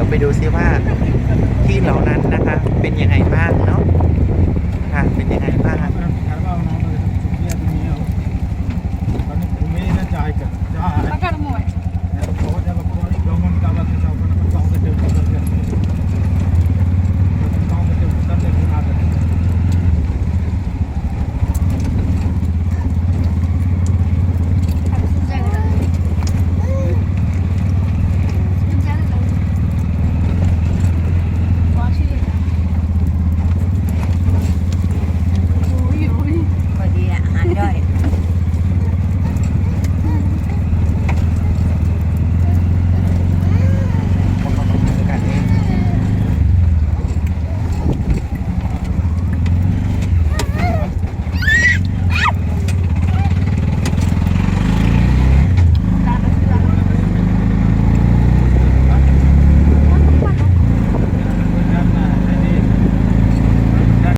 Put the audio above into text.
ดี๋ยวไปดูซิว่าที่เหล่านั้นนะคะ เป็นยังไงบ้างเนาะค่ะ